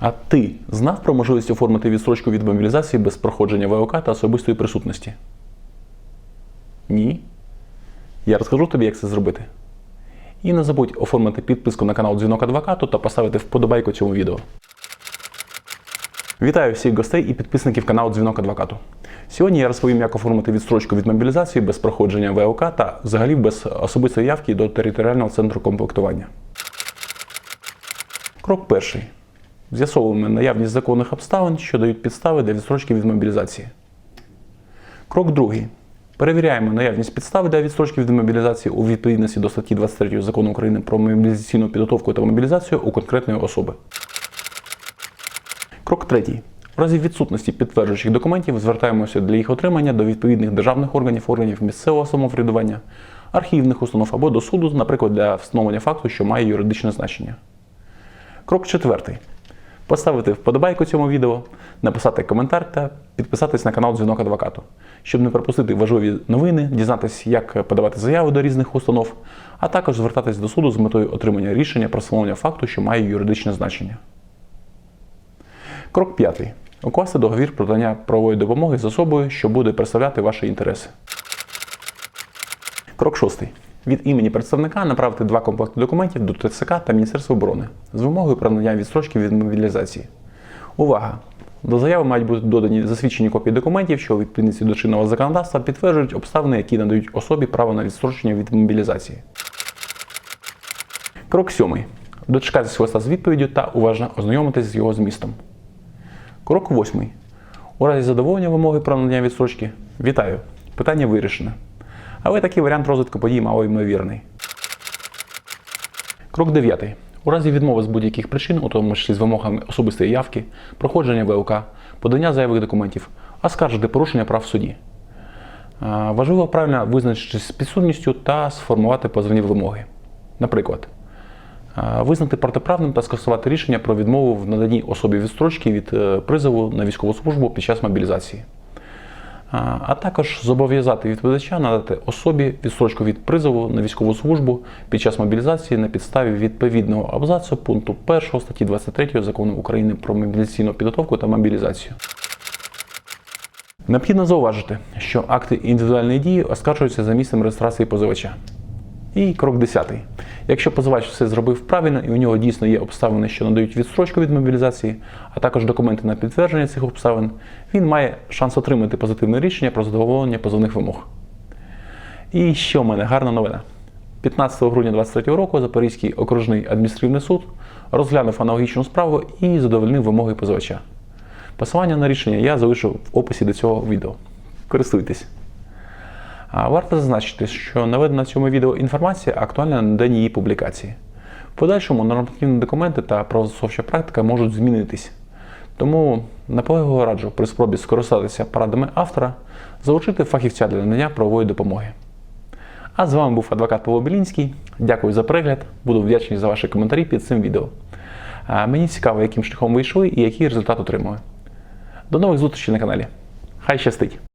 А ти знав про можливість оформити відстрочку від мобілізації без проходження ВОК та особистої присутності? Ні? Я розкажу тобі, як це зробити. І не забудь оформити підписку на канал Дзвінок Адвокату та поставити вподобайку цьому відео. Вітаю всіх гостей і підписників каналу Дзвінок Адвокату. Сьогодні я розповім, як оформити відстрочку від мобілізації без проходження ВОК та взагалі без особистої явки до територіального центру комплектування. Крок перший. З'ясовуємо наявність законних обставин, що дають підстави для відстрочки від мобілізації. Крок другий. Перевіряємо наявність підстави для відстрочки від мобілізації у відповідності до статті 23 закону України про мобілізаційну підготовку та мобілізацію у конкретної особи. Крок третій. В разі відсутності підтверджуючих документів звертаємося для їх отримання до відповідних державних органів, органів місцевого самоврядування, архівних установ або до суду, наприклад, для встановлення факту, що має юридичне значення. Крок четвертий. Поставити вподобайку цьому відео, написати коментар та підписатись на канал Дзвінок Адвокату, щоб не пропустити важливі новини, дізнатися, як подавати заяви до різних установ, а також звертатись до суду з метою отримання рішення про встановлення факту, що має юридичне значення. Крок п'ятий. Укласти договір про надання правової допомоги з особою, що буде представляти ваші інтереси. Крок шостий. Від імені представника направити два комплекти документів до ТЦК та Міністерства оборони з вимогою про надання відстрочки від мобілізації. Увага! До заяви мають бути додані засвідчені копії документів, що у відповідності до чинного законодавства підтверджують обставини, які надають особі право на відстрочення від мобілізації. Крок сьомий. Дочекатись листа з відповіддю та уважно ознайомитись з його змістом. Крок восьмий. У разі задоволення вимоги про надання відстрочки вітаю. Питання вирішене. Але такий варіант розвитку подій мало ймовірний. Крок 9. У разі відмови з будь-яких причин, у тому числі з вимогами особистої явки, проходження ВЛК, подання заявих документів, оскаржити порушення прав в суді. Важливо правильно визначитись з підсудністю та сформувати позовні вимоги. Наприклад, визнати протиправним та скасувати рішення про відмову в наданні особі відстрочки від е, призову на військову службу під час мобілізації. А також зобов'язати відповідача надати особі відстрочку від призову на військову службу під час мобілізації на підставі відповідного абзацу пункту 1 статті 23 закону України про мобілізаційну підготовку та мобілізацію. Необхідно зауважити, що акти індивідуальної дії оскаржуються за місцем реєстрації позивача. І крок 10. Якщо позивач все зробив правильно і у нього дійсно є обставини, що надають відстрочку від мобілізації, а також документи на підтвердження цих обставин, він має шанс отримати позитивне рішення про задоволення позовних вимог. І ще в мене гарна новина. 15 грудня 2023 року Запорізький окружний адміністративний суд розглянув аналогічну справу і задовольнив вимоги позивача. Посилання на рішення я залишу в описі до цього відео. Користуйтесь. Варто зазначити, що наведена в цьому відео інформація актуальна на день її публікації. В подальшому нормативні документи та правозасовча практика можуть змінитись. Тому наполегливо раджу при спробі скористатися порадами автора залучити фахівця для надання правової допомоги. А з вами був адвокат Павло Білінський. Дякую за перегляд. Буду вдячний за ваші коментарі під цим відео. Мені цікаво, яким шляхом ви йшли і який результат отримали. До нових зустрічей на каналі. Хай щастить!